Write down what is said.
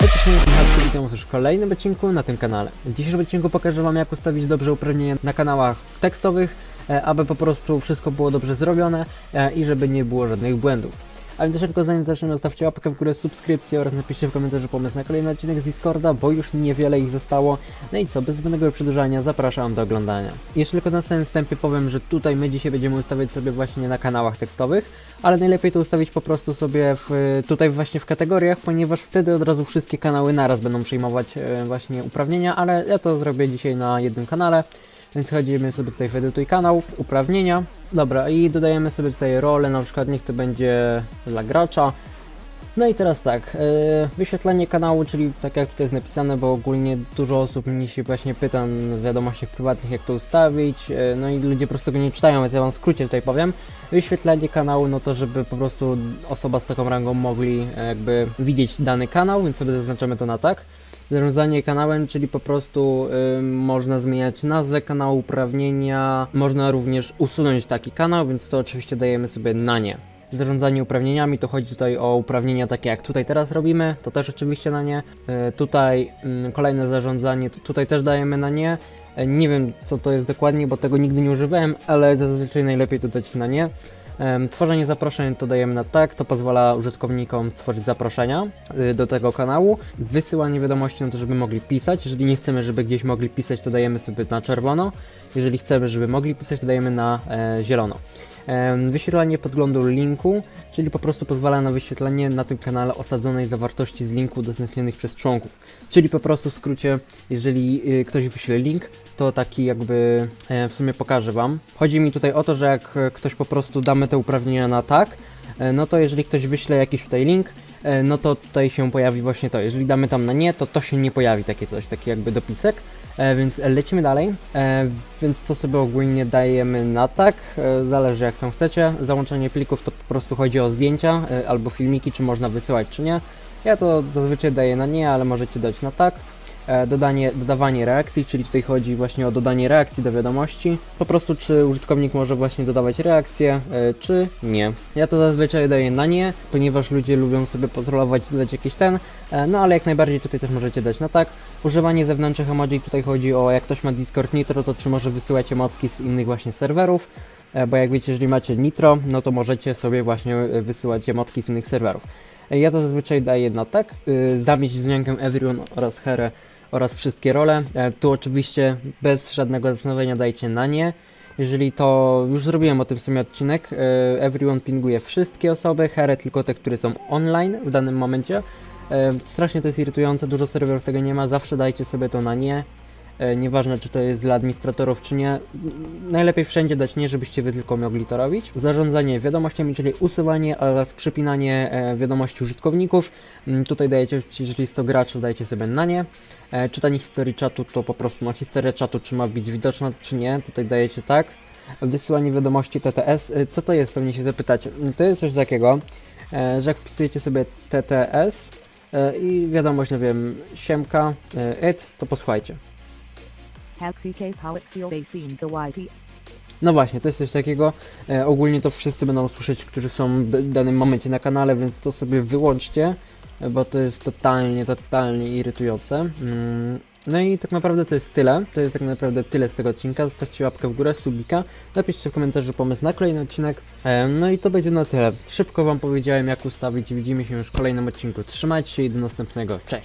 Cześć, witam was w kolejnym odcinku na tym kanale. W dzisiejszym odcinku pokażę wam jak ustawić dobrze uprawnienia na kanałach tekstowych, e, aby po prostu wszystko było dobrze zrobione e, i żeby nie było żadnych błędów. A więc tylko zanim zaczniemy zostawcie łapkę w górę, subskrypcję oraz napiszcie w komentarzu pomysł na kolejny odcinek z Discorda, bo już niewiele ich zostało. No i co, bez zbędnego przedłużania zapraszam do oglądania. Jeszcze tylko na samym wstępie powiem, że tutaj my dzisiaj będziemy ustawiać sobie właśnie na kanałach tekstowych, ale najlepiej to ustawić po prostu sobie w, tutaj właśnie w kategoriach, ponieważ wtedy od razu wszystkie kanały naraz będą przyjmować e, właśnie uprawnienia, ale ja to zrobię dzisiaj na jednym kanale. Więc chodzimy sobie tutaj w edytuj kanał, uprawnienia. Dobra, i dodajemy sobie tutaj rolę, na przykład niech to będzie dla gracza. No i teraz tak, yy, wyświetlenie kanału, czyli tak jak tutaj jest napisane, bo ogólnie dużo osób mnie się właśnie pyta w wiadomościach prywatnych jak to ustawić, yy, no i ludzie po prostu go nie czytają, więc ja wam w skrócie tutaj powiem. Wyświetlenie kanału, no to żeby po prostu osoba z taką rangą mogli e, jakby widzieć dany kanał, więc sobie zaznaczamy to na tak. Zarządzanie kanałem, czyli po prostu y, można zmieniać nazwę kanału, uprawnienia, można również usunąć taki kanał, więc to oczywiście dajemy sobie na nie. Zarządzanie uprawnieniami to chodzi tutaj o uprawnienia takie jak tutaj teraz robimy, to też oczywiście na nie. Y, tutaj y, kolejne zarządzanie, tutaj też dajemy na nie. Y, nie wiem co to jest dokładnie, bo tego nigdy nie używałem, ale zazwyczaj najlepiej to dać na nie. Tworzenie zaproszeń to dajemy na tak, to pozwala użytkownikom tworzyć zaproszenia y, do tego kanału. Wysyłanie wiadomości, no to żeby mogli pisać. Jeżeli nie chcemy, żeby gdzieś mogli pisać, to dajemy sobie na czerwono. Jeżeli chcemy, żeby mogli pisać, to dajemy na e, zielono. Wyświetlanie podglądu linku, czyli po prostu pozwala na wyświetlanie na tym kanale osadzonej zawartości z linku udostępnionych przez członków. Czyli po prostu w skrócie, jeżeli y, ktoś wyśle link, to taki jakby e, w sumie pokażę Wam. Chodzi mi tutaj o to, że jak e, ktoś po prostu damy te uprawnienia na tak, no to jeżeli ktoś wyśle jakiś tutaj link, e, no to tutaj się pojawi właśnie to. Jeżeli damy tam na nie, to to się nie pojawi takie coś, taki jakby dopisek. E, więc lecimy dalej, e, więc to sobie ogólnie dajemy na tak, e, zależy jak tam chcecie. Załączenie plików to po prostu chodzi o zdjęcia e, albo filmiki, czy można wysyłać, czy nie. Ja to zazwyczaj daję na nie, ale możecie dać na tak. E, dodanie, dodawanie reakcji, czyli tutaj chodzi właśnie o dodanie reakcji do wiadomości. Po prostu czy użytkownik może właśnie dodawać reakcje, e, czy nie. Ja to zazwyczaj daję na nie, ponieważ ludzie lubią sobie kontrolować, dodać jakiś ten, e, no ale jak najbardziej tutaj też możecie dać na tak. Używanie zewnętrznych emoji, tutaj chodzi o jak ktoś ma Discord Nitro, to czy może wysyłać emotki z innych właśnie serwerów. Bo jak wiecie, jeżeli macie Nitro, no to możecie sobie właśnie wysyłać emotki z innych serwerów. Ja to zazwyczaj daję na tak, y, zamieść wzmiankę everyone oraz here oraz wszystkie role. E, Tu oczywiście bez żadnego zastanowienia dajcie na nie. Jeżeli to, już zrobiłem o tym w sumie odcinek, e, everyone pinguje wszystkie osoby, here tylko te, które są online w danym momencie. E, Strasznie to jest irytujące, dużo serwerów tego nie ma, zawsze dajcie sobie to na nie. E, Nieważne czy to jest dla administratorów czy nie, najlepiej wszędzie dać nie, żebyście wy tylko mogli to robić. Zarządzanie wiadomościami, czyli usuwanie oraz przypinanie e, wiadomości użytkowników. Mm, Tutaj dajecie, jeżeli jest to gracz, to dajecie sobie na nie. E, Czytanie historii czatu to po prostu, no historia czatu czy ma być widoczna czy nie, tutaj dajecie tak. Wysyłanie wiadomości TTS, co to jest pewnie się zapytacie. Mm, To jest coś takiego, że jak wpisujecie sobie TTS i wiadomość, no wiem, siemka, it, to posłuchajcie. No właśnie, to jest coś takiego. E, ogólnie to wszyscy będą słyszeć, którzy są w danym momencie na kanale, więc to sobie wyłączcie, e, bo to jest totalnie, totalnie irytujące. Mm, no i tak naprawdę to jest tyle. To jest tak naprawdę tyle z tego odcinka. Zostawcie łapkę w górę, subika, napiszcie w komentarzu pomysł na kolejny odcinek. E, no i to będzie na tyle. Szybko Wam powiedziałem, jak ustawić. Widzimy się już w kolejnym odcinku. Trzymajcie się i do następnego. Cześć!